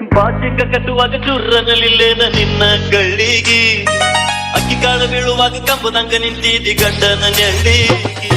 ಬಾಜ್ಯಕ ಕಟ್ಟುವಾಗ ಚುರ್ರನಲಿಲ್ಲೇನ ನಿನ್ನ ಕಳ್ಳಿಗೆ ಅಕ್ಕಿ ಕಾಳು ಬೀಳುವಾಗ ಕಂಬದಂಗ ನಿಂತಿದಿ ಗಂಡನ ನೆಲ್ಲಿಗೆ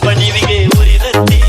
பணிவிகை உரிதத்தில்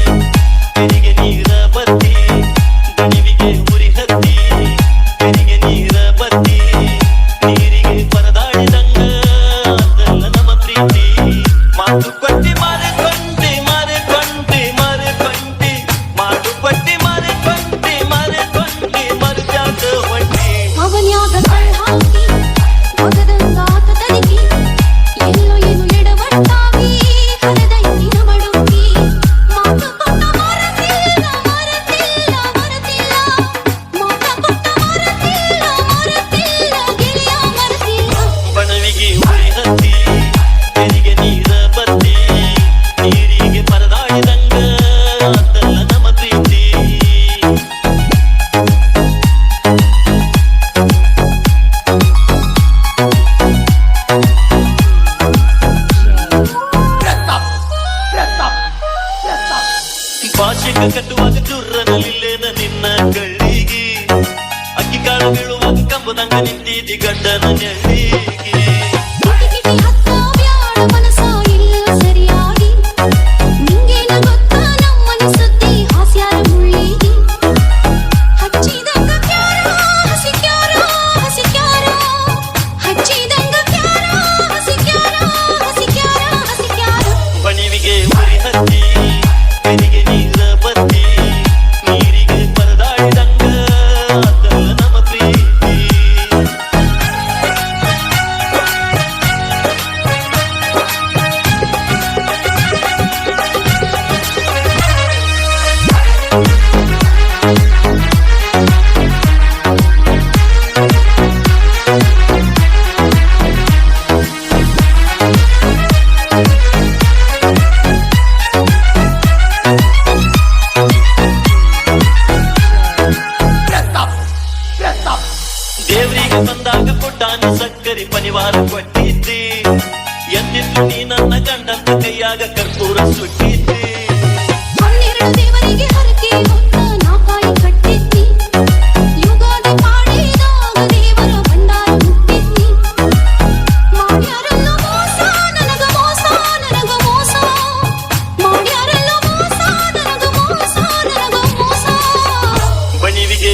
ಕಟ್ಟುವಾಗ ಚುರ್ರನಲ್ಲಿಲ್ಲೇನ ನಿನ್ನ ಕಳ್ಳಿಗೆ ಅಕ್ಕಿ ಕಾಳು ಬೀಳುವಾಗ ಕಂಬದಂಗ ನಿಂತಿದಿ ಗಂಡನ ನೆಳ್ಳಿಗೆ ಸಕ್ಕರಿ ಪನಿವಾರ ಕೊಟ್ಟಿದ್ದಿ. ಎಂದಿದ್ದು ನೀ ನನ್ನ ಗಂಡನ ಕೈಯಾಗ ಕರ್ಪೂರ ಸುಟ್ಟಿದ್ದಿ. ಬಣಿವಿಗೆ